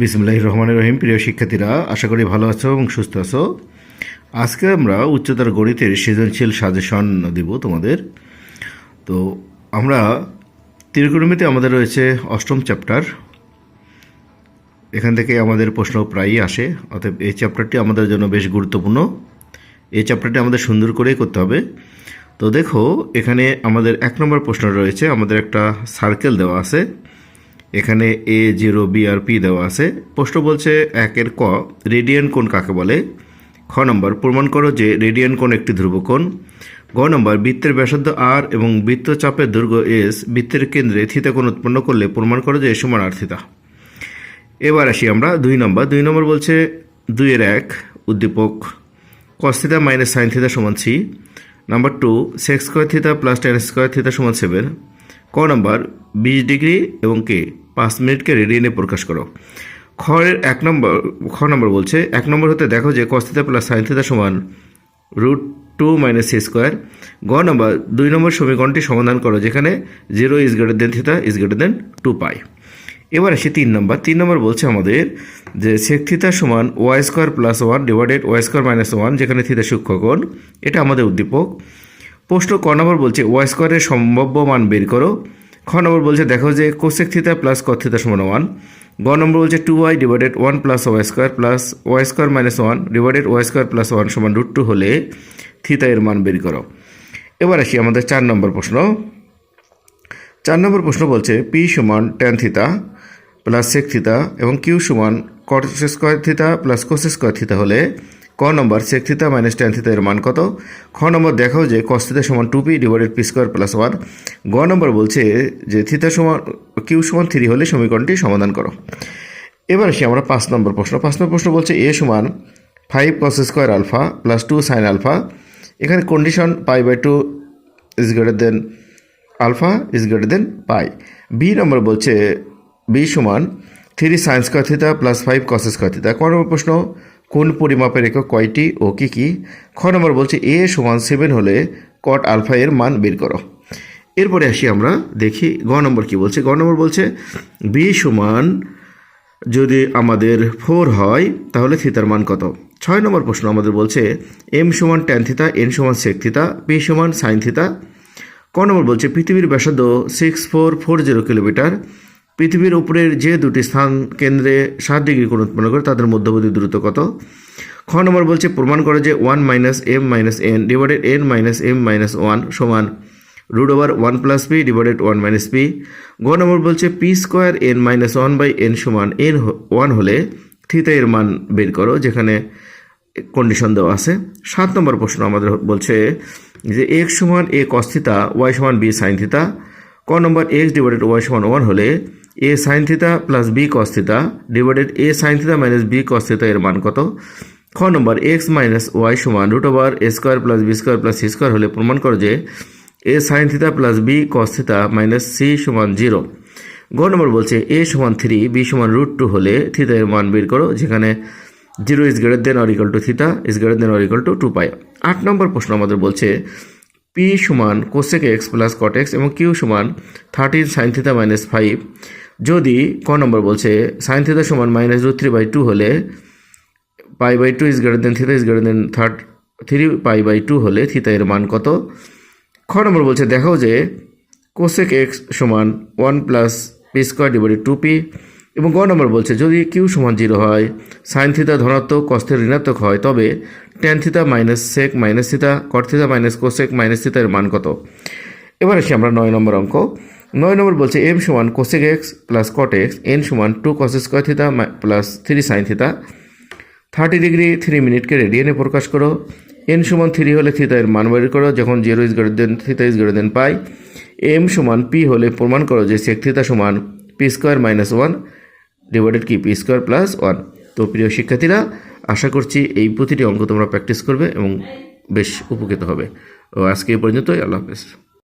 বিসমুল্লাহ রহমান রহিম। প্রিয় শিক্ষার্থীরা, আশা করি ভালো আছো এবং সুস্থ আছো। আজকে আমরা উচ্চতর গণিতের সৃজনশীল সাজেশন দিব তোমাদের। তো আমরা ত্রিকোণমিতে আমাদের রয়েছে অষ্টম চ্যাপ্টার এখান থেকে আমাদের প্রশ্ন প্রায়ই আসে, অতএব এই চ্যাপ্টারটি আমাদের জন্য বেশ গুরুত্বপূর্ণ। এই চ্যাপ্টারটি আমাদের সুন্দর করেই করতে হবে। তো দেখো, এখানে আমাদের এক নম্বর প্রশ্ন রয়েছে, আমাদের একটা সার্কেল দেওয়া আছে। এখানে A zero B R P দেওয়া আছে। প্রশ্ন বলছে একের ক রেডিয়ান কোণ কাকে বলে? খ নম্বর, প্রমাণ করো যে রেডিয়ান কোণ একটি ধ্রুবকোণ গ নম্বর, বৃত্তের ব্যাসার্ধ আর এবং বৃত্তচাপের দৈর্ঘ্য এস বৃত্তের কেন্দ্রে থিতা কোণ উৎপন্ন করলে প্রমাণ করো যে এ সমান আর থিতা। এবার আসি আমরা দুই নম্বর। দুই নম্বর বলছে দুইয়ের এক, উদ্দীপক কস থিতা মাইনাস সাইন থিতা সমান C number two sec square theta plus tan square theta সমান সেভেন ক নম্বর, বিশ ডিগ্রি এবং কে পাঁচ মিনিটকে রেডিয়ানে প্রকাশ করো। খয়ের এক নম্বর, খ নম্বর বলছে, এক নম্বর হতে দেখো যে কস্তিতা প্লাস সাইন থিতা সমান root two minus C square গ নম্বর, দুই নম্বর সমীকরণটি সমাধান করো, যেখানে zero is greater than theta is greater than two pi এবার আসি তিন নম্বর তিন নম্বর বলছে আমাদের যে সেক থিতা সমান Y square plus one divided Y square minus one যেখানে থিতা সূক্ষ্মকোণ, এটা আমাদের উদ্দীপক। প্রশ্ন ক নম্বর বলছে ওয়াই স্কোয়ারের সম্ভাব্য মান বের করো খ নম্বর বলছে, দেখো যে কোসেক থিতা প্লাস কথ থিতা সমান ওয়ান গ নম্বর বলছে two Y divided one plus Y square plus Y square minus one divided Y square plus one সমান রুট টু হলে থিতা এর মান বের করো। এবার আসি আমাদের চার নম্বর প্রশ্ন। চার নম্বর প্রশ্ন বলছে পি সমান ট্যান থিতা প্লাস সেক থিতা এবং কিউ সমান cot square theta plus cos square theta হলে ক নম্বর সেক থিতা মাইনাস টেন থিতা এর মান কত? খ নম্বর দেখাও যে কস থিতা সমান two P divided P square plus one গ নম্বর বলছে যে থিতা সমান কিউ সমান থ্রি হলে সমীকরণটি সমাধান করো। এবার আসি আমরা পাঁচ নম্বর প্রশ্ন। পাঁচ নম্বর প্রশ্ন বলছে এ সমান five cos square alpha plus two sine alpha এখানে condition pi by two is greater than alpha is greater than pi B নম্বর বলছে বি সমান three sine square theta plus five cos square theta ক নম্বর প্রশ্ন? কোন পরিমাপের একক কয়টি ও কী কী? খ নম্বর বলছে এ সমান সেভেন হলে কট আলফা এর মান বের করো। এরপরে আসি আমরা, দেখি গ নম্বর কি বলছে। গ নম্বর বলছে বি সমান যদি আমাদের ফোর হয়, তাহলে থিতার মান কত? ছয় নম্বর প্রশ্ন আমাদের বলছে এম সমান ট্যান থিতা এন সমান সেক থিতা পি সমান সাইন থিতা ক নম্বর বলছে পৃথিবীর ব্যাসার্ধ six four four zero kilometre পৃথিবীর উপরের যে দুটি স্থান কেন্দ্রে সাত ডিগ্রি কোণ উৎপন্ন করে, তাদের মধ্যবর্তী দূরত্ব কত? খ নম্বর বলছে, প্রমাণ করে যে one minus M minus N divided N minus M minus one সমান root over one plus P divided one minus P. গ নম্বর বলছে, P square N minus one by N সমান এন ওয়ান হলে থিতা এর মান বের করো, যেখানে কন্ডিশন দেওয়া আছে। সাত নম্বর প্রশ্ন আমাদের বলছে যে এক্স সমান এ কস থিতা ওয়াই সমান বি সাইন থিতা ক নম্বর এক্স ডিভাইডেড ওয়াই সমান ওয়ান হলে A sine theta plus B cos theta divided A sine theta minus B cos এর মান কত? খ নম্বর এক্স মাইনাস ওয়াই সমান root over A square plus B square plus C square হলে প্রমাণ করো যে A sine theta plus B cos theta minus C সমান জিরো গ নম্বর বলছে এ সমান থ্রি বি সমান রুট টু হলে থিতা এর মান বের করো, যেখানে zero is greater than or equal to theta is greater than or equal to two pi আট নম্বর প্রশ্ন আমাদের বলছে পি সমান কোসেক এক্স প্লাস কট এবং কিউ সমান thirteen sine theta minus five যদি ক নম্বর বলছে সাইন থিতা সমান minus root three by two হলে pi by two is greater than theta is greater than third three pi by two হলে theta এর মান কত? খ নম্বর বলছে দেখাও যে কোসেক এক্স সমান one plus P square divided two P এবং গ নম্বর বলছে, যদি কিউ সমান জিরো হয় সাইন থিতা ধনাত্মক কস্থের ঋণাত্মক হয়, তবে tan theta minus sec minus theta cot theta minus cosec minus থিতার মান কত? এবার আসি আমরা নয় নম্বর অঙ্ক। নয় নম্বর বলছে এম সমান cosec x plus cot x N সমান two cos square theta plus three sine theta thirty degree three মিনিটকে রেডিয়ানে প্রকাশ করো। এন সমান থ্রি হলে থিতা এর মান বের করো, যখন zero is greater than theta is greater than pi M সমান পি হলে প্রমাণ করো যে সেক থিতা সমান p square minus one divided কি পি স্কোয়ার প্লাস ওয়ান তো প্রিয় শিক্ষার্থীরা, আশা করছি এই প্রতিটি অঙ্ক তোমরা প্র্যাকটিস করবে এবং বেশ উপকৃত হবে। ও আজকে এই পর্যন্তই, আল্লাহ হাফেজ।